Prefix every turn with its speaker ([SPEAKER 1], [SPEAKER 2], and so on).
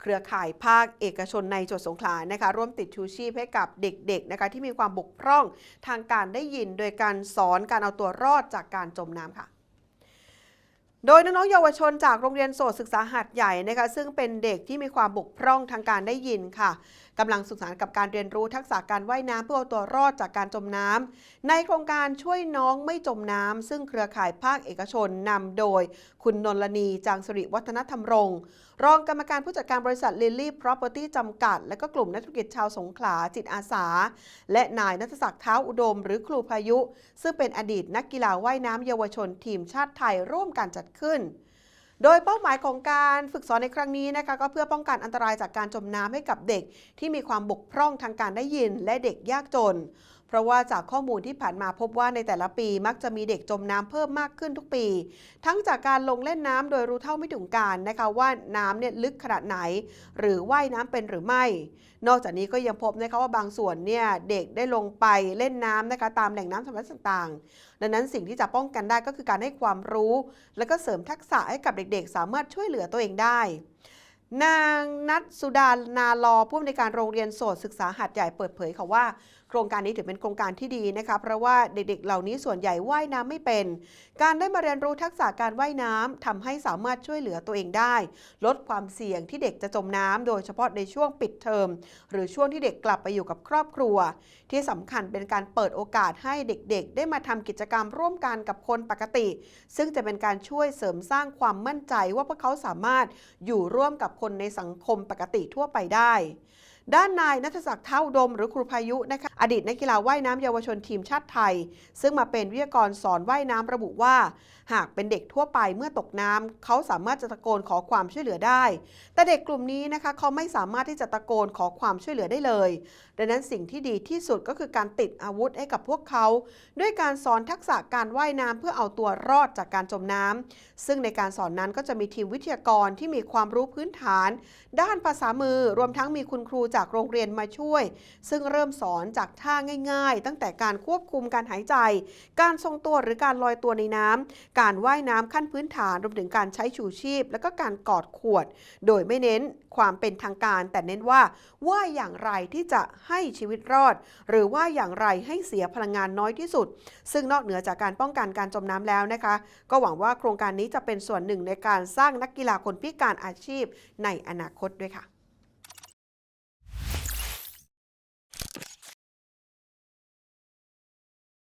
[SPEAKER 1] เครือข่ายภาคเอกชนในจังหวัดสงขลานะคะร่วมติดชูชีพให้กับเด็กๆนะคะที่มีความบกพร่องทางการได้ยินโดยการสอนการเอาตัวรอดจากการจมน้ำค่ะ โดยน้องๆเยาวชนจากโรงเรียนโสตศึกษาหัดใหญ่นะคะซึ่งเป็นเด็กที่มีความบกพร่องทางการได้ยินค่ะกำลังศึกษากับการเรียนรู้ทักษะการว่ายน้ำเพื่อเอาตัวรอดจากการจมน้ำในโครงการช่วยน้องไม่จมน้ำซึ่งเครือข่ายภาคเอกชนนำโดย คุณนนลนีจางสิริวัฒนธรรมรงรองกรรมการผู้จัดการบริษัท Lily Property จำกัด และก็กลุ่มนักธุรกิจชาวสงขลาจิตอาสา และนายนัทศักดิ์เท้าอุดม หรือครูพายุ ซึ่งเป็นอดีตนักกีฬาว่ายน้ำเยาวชนทีมชาติไทยร่วมกันจัดขึ้น โดยเป้าหมายของการฝึกสอนในครั้งนี้นะคะก็เพื่อป้องกันอันตรายจากการจมน้ำให้กับเด็กที่มีความบกพร่องทางการได้ยินและเด็กยากจน เพราะว่าจากข้อมูลที่ผ่านมาพบว่าในแต่ละปีมักจะมีเด็กจมน้ำเพิ่มมากขึ้นทุกปี ทั้งจากการลงเล่นน้ำโดยรู้เท่าไม่ถึงการนะคะว่าน้ำเนี่ยลึกขนาดไหน หรือว่ายน้ำเป็นหรือไม่ นอกจากนี้ก็ยังพบนะคะว่าบางส่วนเนี่ยเด็กได้ลงไปเล่นน้ำนะคะตามแหล่งน้ำธรรมชาติต่างๆ ดังนั้นสิ่งที่จะป้องกันได้ก็คือการให้ความรู้ และก็เสริมทักษะให้กับเด็กๆ สามารถช่วยเหลือตัวเองได้นางนัทสุดานาลอผู้อำนวยการโรงเรียนโสตศึกษาหัดใหญ่เปิดเผยค่ะว่า โครงการนี้ถือเป็นโครงการที่ดีนะคะเพราะว่าเด็กๆ เหล่านี้ส่วนใหญ่ว่ายน้ำไม่เป็น การได้มาเรียนรู้ทักษะการว่ายน้ำทำให้สามารถช่วยเหลือตัวเองได้ ลดความเสี่ยงที่เด็กจะจมน้ำโดยเฉพาะในช่วงปิดเทอมหรือช่วงที่เด็กกลับไปอยู่กับครอบครัว ที่สำคัญเป็นการเปิดโอกาสให้เด็กๆ ได้มาทำกิจกรรมร่วมกันกับคนปกติ ซึ่งจะเป็นการช่วยเสริมสร้างความมั่นใจว่าพวกเขาสามารถอยู่ร่วมกับคนในสังคมปกติทั่วไปได้ ด้านนายนัทศักดิ์เท่าดมหรือครูพายุนะคะอดีตนักกีฬาว่ายน้ำเยาวชนทีมชาติไทย ซึ่งมาเป็นวิทยากรสอนว่ายน้ำระบุว่า หากเป็นเด็กทั่วไปเมื่อตกน้ำเขาสามารถจะตะโกนขอความช่วยเหลือได้ แต่เด็กกลุ่มนี้นะคะเขาไม่สามารถที่จะตะโกนขอความช่วยเหลือได้เลย ดังนั้นสิ่งที่ดีที่สุดก็คือการติดอาวุธให้กับพวกเขา ด้วยการสอนทักษะการว่ายน้ำเพื่อเอาตัวรอดจากการจมน้ำซึ่งในการสอนนั้นก็จะมีทีมวิทยากรที่มีความรู้พื้นฐาน ด้านภาษามือรวมทั้งมีคุณครูจากากโรงเรียนมาช่วย ซึ่งเริ่มสอนจากท่าง่ายๆ ตั้งแต่การควบคุมการหายใจ การทรงตัวหรือการลอยตัวในน้ำการว่ายน้ำขั้นพื้นฐานรวมถึงการใช้ชูชีพ และก็การกอดขวด โดยไม่เน้นความเป็นทางการ แต่เน้นว่าว่ายอย่างไรที่จะให้ชีวิตรอด หรือว่าอย่างไรให้เสียพลังงานน้อยที่สุด ซึ่งนอกเหนือจากการป้องกันการจมน้ำแล้วนะคะ ก็หวังว่าโครงการนี้จะเป็นส่วนหนึ่งในการสร้างนักกีฬาคนพิการอาชีพในอนาคตด้วยค่ะ